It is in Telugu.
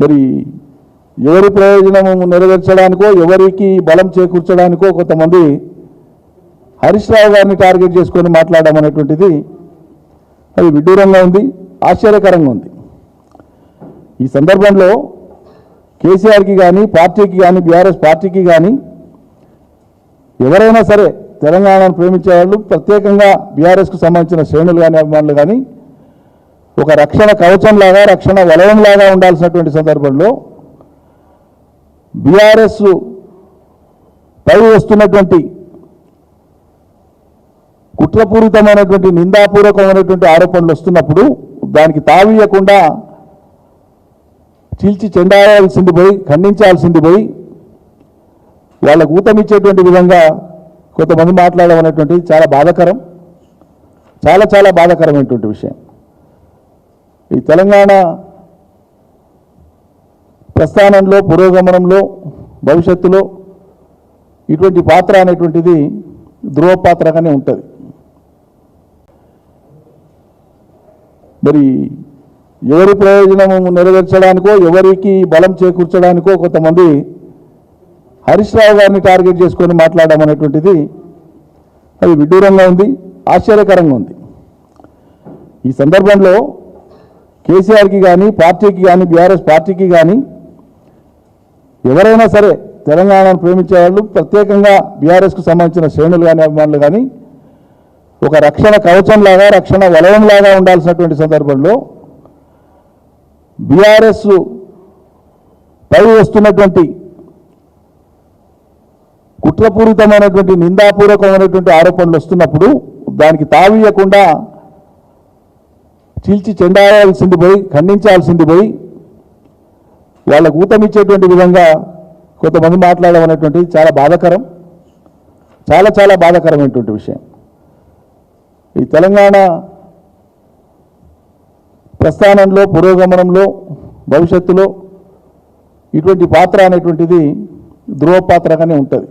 మరి ఎవరి ప్రయోజనం నెరవేర్చడానికో ఎవరికి బలం చేకూర్చడానికో కొంతమంది హరీష్ రావు గారిని టార్గెట్ చేసుకొని మాట్లాడడం అనేటువంటిది అది విడ్డూరంగా ఉంది ఆశ్చర్యకరంగా ఉంది. ఈ సందర్భంలో కేసీఆర్కి కానీ పార్టీకి కానీ బీఆర్ఎస్ పార్టీకి కానీ ఎవరైనా సరే తెలంగాణను ప్రేమించే వాళ్ళు ప్రత్యేకంగా బీఆర్ఎస్కు సంబంధించిన శ్రేణులు కానీ అభిమానులు కానీ ఒక రక్షణ కవచంలాగా రక్షణ వలయంలాగా ఉండాల్సినటువంటి సందర్భంలో బీఆర్ఎస్ పై వస్తున్నటువంటి కుట్రపూరితమైనటువంటి నిందాపూర్వకమైనటువంటి ఆరోపణలు వస్తున్నప్పుడు దానికి తావీయకుండా చీల్చి చెండాడాల్సింది పోయి ఖండించాల్సింది పోయి వాళ్ళకు ఊతమిచ్చేటువంటి విధంగా కొంతమంది మాట్లాడడం అనేటువంటిది చాలా బాధాకరం. చాలా చాలా బాధాకరమైనటువంటి విషయం. ఈ తెలంగాణ ప్రస్థానంలో పురోగమనంలో భవిష్యత్తులో ఇటువంటి పాత్ర అనేటువంటిది ధ్రువ పాత్రగానే ఉంటుంది. మరి ఎవరి ప్రయోజనం నెరవేర్చడానికో ఎవరికి బలం చేకూర్చడానికో కొంతమంది హరీష్ రావు గారిని టార్గెట్ చేసుకొని మాట్లాడడం అనేటువంటిది అది విడ్డూరంగా ఉంది ఆశ్చర్యకరంగా ఉంది. ఈ సందర్భంలో కేసీఆర్కి కానీ పార్టీకి కానీ బీఆర్ఎస్ పార్టీకి కానీ ఎవరైనా సరే తెలంగాణను ప్రేమించే వాళ్ళు ప్రత్యేకంగా బీఆర్ఎస్కు సంబంధించిన శ్రేణులు కానీ అభిమానులు కానీ ఒక రక్షణ కవచంలాగా రక్షణ వలయంలాగా ఉండాల్సినటువంటి సందర్భంలో బీఆర్ఎస్ పై వస్తున్నటువంటి కుట్రపూరితమైనటువంటి నిందాపూర్వకమైనటువంటి ఆరోపణలు వస్తున్నప్పుడు దానికి తావీయకుండా చీల్చి చెండాయాల్సింది పోయి ఖండించాల్సింది పోయి వాళ్ళకు ఊతమిచ్చేటువంటి విధంగా కొంతమంది మాట్లాడడం అనేటువంటిది చాలా బాధాకరం. చాలా చాలా బాధాకరమైనటువంటి విషయం. ఈ తెలంగాణ ప్రస్థానంలో పురోగమనంలో భవిష్యత్తులో ఇటువంటి పాత్ర అనేటువంటిది ధ్రువ పాత్రగానే ఉంటుంది.